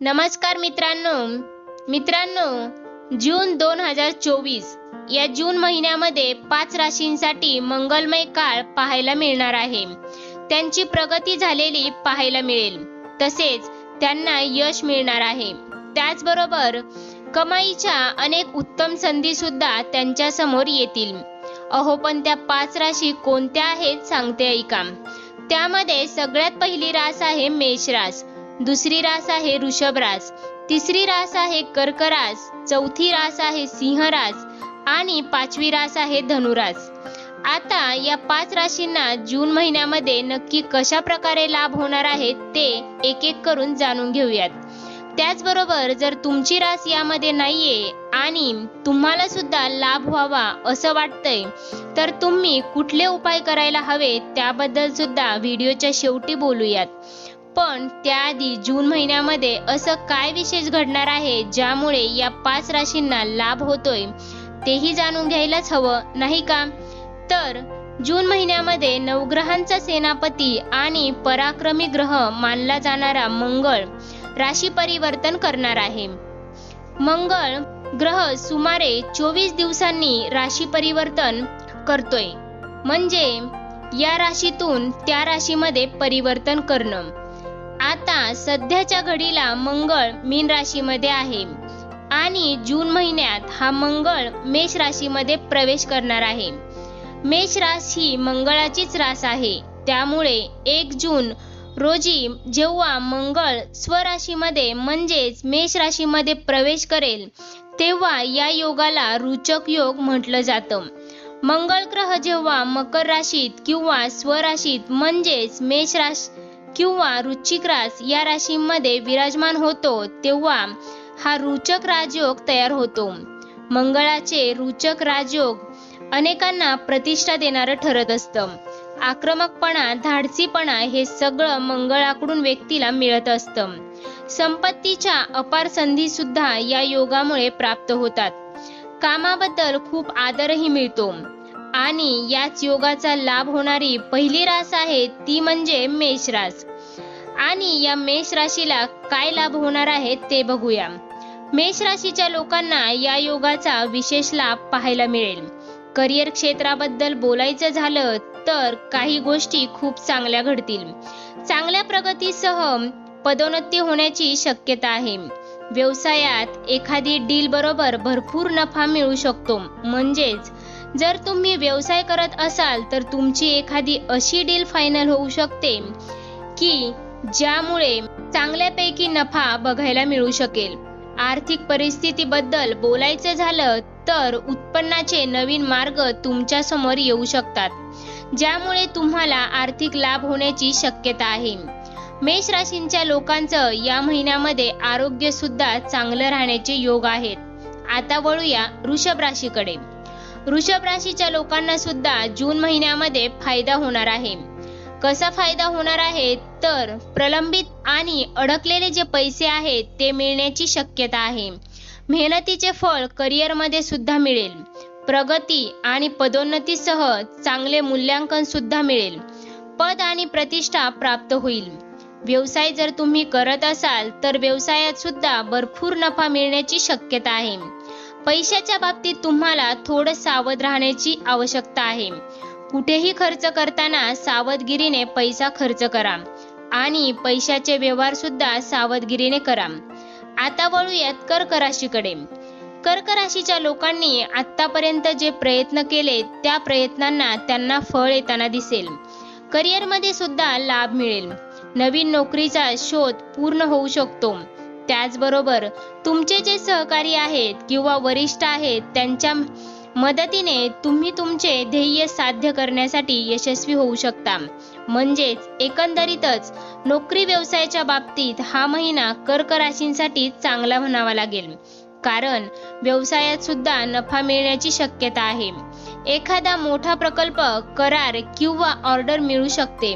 नमस्कार मित्रांनो. मित्रांनो जून दोन हजार चोवीस या जून महिन्यामध्ये पाच राशींसाठी मंगलमय काळ पाहायला मिळणार आहे. त्यांची प्रगती झालेली पाहायला मिळेल. तसेच त्यांना यश मिळणार आहे. त्याचबरोबर कमाईच्या अनेक उत्तम संधी सुद्धा त्यांच्यासमोर येतील. अहो पण त्या पाच राशी कोणत्या आहेत सांगते ऐका. त्यामध्ये सगळ्यात पहिली रास आहे मेष रास. दुसरी रास आहे ऋषभ रास. तिसरी रास आहे कर्क रास. चौथी रास आहे सिंह रास. आणि पाचवी रास आहे धनुरास. आता या पाच राशींना जून महिन्यामध्ये नक्की कशा प्रकारे लाभ होणार आहे ते एक एक करून जाणून घेऊयात. त्याचबरोबर जर तुमची रास यामध्ये नाहीये आणि तुम्हाला सुद्धा लाभ व्हावा असं वाटतंय तर तुम्ही कुठले उपाय करायला हवे त्याबद्दल सुद्धा व्हिडिओच्या शेवटी बोलूयात. पण त्याआधी जून महिन्यामध्ये असं काय विशेष घडणार आहे ज्यामुळे या पाच राशींना लाभ होतोय? तेही जाणून घ्यायलाच हवं नाही का? तर जून महिन्यामध्ये नवग्रहांचा सेनापती आणि पराक्रमी ग्रह मानला जाणारा मंगळ राशी परिवर्तन करणार आहे. मंगळ ग्रह सुमारे चोवीस दिवसांनी राशी परिवर्तन करतोय. म्हणजे या राशीतून त्या राशीमध्ये परिवर्तन करणं. आता सध्याच्या घडीला मंगळ मीन राशीमध्ये आहे. आणि जून महिन्यात हा मंगळ मेष राशीमध्ये प्रवेश करणार आहे. मेष रास ही मंगळाचीच रास आहे. त्यामुळे एक जून रोजी जेव्हा मंगळ स्वराशीमध्ये म्हणजेच मेष राशीमध्ये प्रवेश करेल तेव्हा या योगाला रुचक योग म्हटलं जातं. मंगळ ग्रह जेव्हा मकर राशीत किंवा स्वराशीत म्हणजेच मेष राशी किंवा रुचिक रास या राशींमध्ये विराजमान होतो तेव्हा हा रुचक राजयोग तयार होतो. मंगळाचे रुचक राजयोग अनेकांना प्रतिष्ठा देणारं ठरत असतं. आक्रमकपणा धाडसीपणा हे सगळं मंगळाकडून व्यक्तीला मिळत असतं. संपत्तीच्या अपार संधी सुद्धा या योगामुळे प्राप्त होतात. कामाबद्दल खूप आदरही मिळतो. आणि याच योगाचा लाभ होणारी पहिली रास आहे ती म्हणजे मेष रास. आणि या मेष राशीला काय लाभ होणार आहे ते बघूया. मेष राशीच्या लोकांना या योगाचा विशेष लाभ पाहायला मिळेल. करिअर क्षेत्राबद्दल बोलायचं झालं तर काही गोष्टी खूप चांगल्या घडतील. चांगल्या प्रगतीसह पदोन्नती होण्याची शक्यता आहे. व्यवसायात एखादी डील बरोबर भरपूर नफा मिळू शकतो. म्हणजेच जर तुम्ही व्यवसाय करत असाल तर तुमची एखादी अशी डील फायनल होऊ शकते की ज्यामुळे चांगल्यापैकी नफा बघायला मिळू शकेल. आर्थिक परिस्थितीबद्दल बोलायचं झालं तर उत्पन्नाचे नवीन मार्ग तुमच्यासमोर येऊ शकतात ज्यामुळे तुम्हाला आर्थिक लाभ होण्याची शक्यता आहे. मेष राशींच्या लोकांचं या महिन्यामध्ये आरोग्य सुद्धा चांगलं राहण्याचे योग आहेत. आता वळूया वृषभ राशीकडे. वृषभ राशीच्या लोकांना सुद्धा जून महिन्यामध्ये फायदा होणार आहे. कसा फायदा होणार आहे? तर प्रलंबित आणि अडकलेले जे पैसे आहेत ते मिळण्याची शक्यता आहे. मेहनतीचे फळ करिअरमध्ये सुद्धा मिळेल. प्रगती आणि पदोन्नतीसह चांगले मूल्यांकन सुद्धा मिळेल. पद आणि प्रतिष्ठा प्राप्त होईल. व्यवसाय जर तुम्ही करत असाल तर व्यवसायात सुद्धा भरपूर नफा मिळण्याची शक्यता आहे. पैशाच्या बाबतीत तुम्हाला थोडं सावध राहण्याची आवश्यकता आहे. कुठेही खर्च करताना सावधगिरीने पैसा खर्च करा आणि पैशाचे व्यवहार सुद्धा सावधगिरीने करा. आता वळूयात कर्क राशीकडे कर्क राशीच्या लोकांनी आतापर्यंत जे प्रयत्न केले त्या प्रयत्नांना त्यांना फळ येताना दिसेल. करिअरमध्ये सुद्धा लाभ मिळेल. नवीन नोकरीचा शोध पूर्ण होऊ शकतो. त्याचबरोबर तुमचे जे सहकारी आहेत किंवा वरिष्ठ आहेत त्यांच्या मदतीने तुम्ही तुमचे ध्येय साध्य करण्यासाठी यशस्वी होऊ शकता. म्हणजेच एकंदरीतच नोकरी व्यवसायाच्या बाबतीत हा महिना कर्क राशींसाठी चांगला म्हणावा लागेल. कारण व्यवसायात सुद्धा नफा मिळण्याची शक्यता आहे. एखादा मोठा प्रकल्प करार किंवा ऑर्डर मिळू शकते.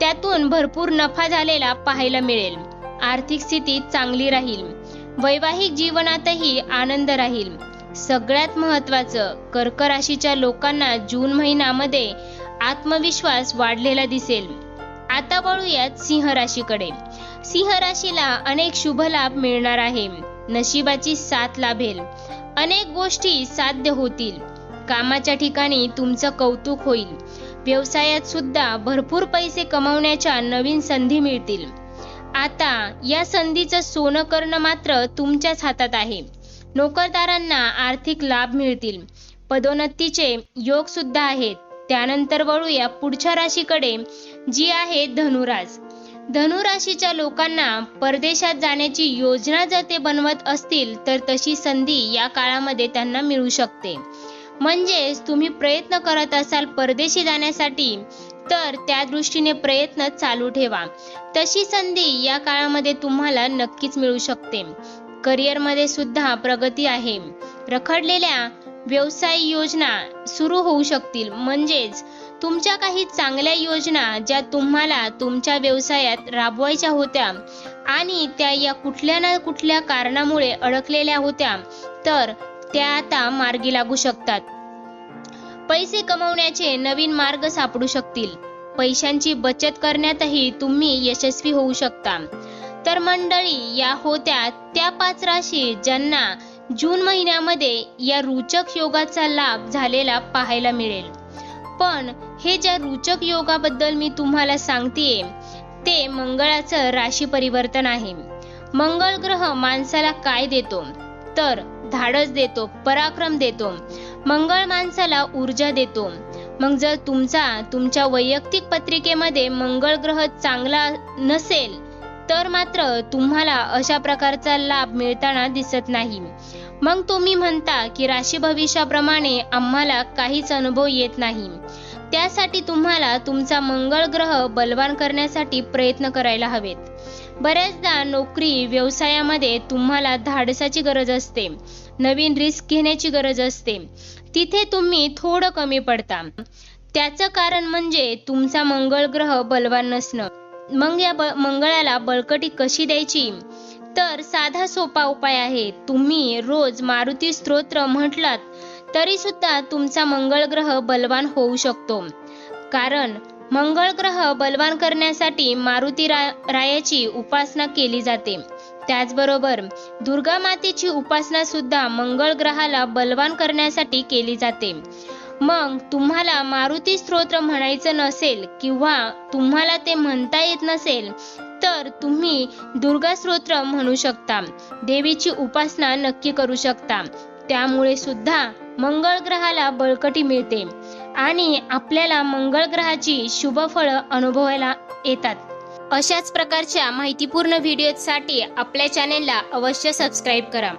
त्यातून भरपूर नफा झालेला पाहायला मिळेल. आर्थिक स्थिती चांगली राहील. वैवाहिक जीवनातही आनंद राहील. सगळ्यात महत्वाचं कर्क राशीच्या लोकांना जून महिन्यामध्ये आत्मविश्वास वाढलेला दिसेल. आता वळूयात सिंह राशीकडे सिंह राशीला अनेक शुभ लाभ मिळणार आहे. नशिबाची साथ लाभेल. अनेक गोष्टी साध्य होतील. कामाच्या ठिकाणी तुमचं कौतुक होईल. व्यवसायात सुद्धा भरपूर पैसे कमवण्याच्या नवीन संधी मिळतील. आता या संधीचं सोनं करणं मात्र तुमच्याच हातात आहे. नोकरदारांना आर्थिक लाभ मिळतील. पदोन्नतीचे योग सुद्धा आहेत. त्यानंतर वळूया पुढच्या राशीकडे जी आहे धनुराज. धनुराशीच्या लोकांना परदेशात जाण्याची योजना जर ते बनवत असतील तर तशी संधी या काळामध्ये त्यांना मिळू शकते. म्हणजेच तुम्ही प्रयत्न करत असाल परदेशी जाण्यासाठी तर त्या दृष्टीने प्रयत्न चालू ठेवा. तशी संधी या काळामध्ये तुम्हाला नक्कीच मिळू शकते. करिअरमध्ये सुद्धा प्रगती आहे. रखडलेल्या व्यवसाय योजना सुरू होऊ शकतील. म्हणजेच तुमच्या काही चांगल्या योजना ज्या तुम्हाला तुमच्या व्यवसायात राबवायच्या होत्या आणि त्या या कुठल्या ना कुठल्या कारणामुळे अडकलेल्या होत्या तर त्या आता मार्गी लागू शकतात. पैसे कमवण्याचे नवीन मार्ग सापडू शकतील. पैशांची बचत करण्यातही तुम्ही यशस्वी होऊ शकता. तर मंडळी या होत्या त्या पाच राशी ज्यांना जून महिन्यामध्ये या रुचक योगाचा लाभ झालेला पाहायला मिळेल. पण हे ज्या रुचक योगाबद्दल मी तुम्हाला सांगतेय ते मंगळाचं राशी परिवर्तन आहे. मंगळ ग्रह माणसाला काय देतो? तर धाडस देतो पराक्रम देतो. मंगळ माणसाला ऊर्जा देतो. मग जर तुमचा तुमच्या वैयक्तिक पत्रिकेमध्ये मंगळ ग्रह चांगला नसेल तर मात्र तुम्हाला अशा प्रकारचा लाभ मिळताना दिसत नाही. मग तुम्ही म्हणता की राशी भविष्याप्रमाणे आम्हाला काहीच अनुभव येत नाही. त्यासाठी तुम्हाला तुमचा मंगळ ग्रह बलवान करण्यासाठी प्रयत्न करायला हवेत. बऱ्याचदा नोकरी व्यवसायामध्ये तुम्हाला धाडसाची गरज असते. नवीन रिस्क घेण्याची गरज असते. तिथे तुम्ही थोडं कमी पडता. त्याचं कारण म्हणजे तुमचा मंगळ ग्रह बलवान नसणं. मग या ब- मंगळाला बळकटी कशी द्यायची? तर साधा सोपा उपाय आहे. तुम्ही रोज मारुती स्तोत्र म्हटलात तरी सुद्धा तुमचा मंगळ ग्रह बलवान होऊ शकतो. कारण मंगळ ग्रह बलवान करण्यासाठी मारुती रा रायाची उपासना केली जाते. त्याचबरोबर दुर्गा मातेची उपासना सुद्धा मंगळ ग्रहाला बलवान करण्यासाठी केली जाते. मग तुम्हाला मारुती स्तोत्र म्हणायचं नसेल किंवा तुम्हाला ते म्हणता येत नसेल तर तुम्ही दुर्गा स्तोत्र म्हणू शकता. देवीची उपासना नक्की करू शकता. त्यामुळे सुद्धा मंगळ ग्रहाला बळकटी मिळते आणि आपल्याला मंगळ ग्रहाची शुभ फळं अनुभवायला येतात. अशाच प्रकारच्या माहितीपूर्ण व्हिडिओसाठी आपल्या चॅनेलला अवश्य सबस्क्राईब करा.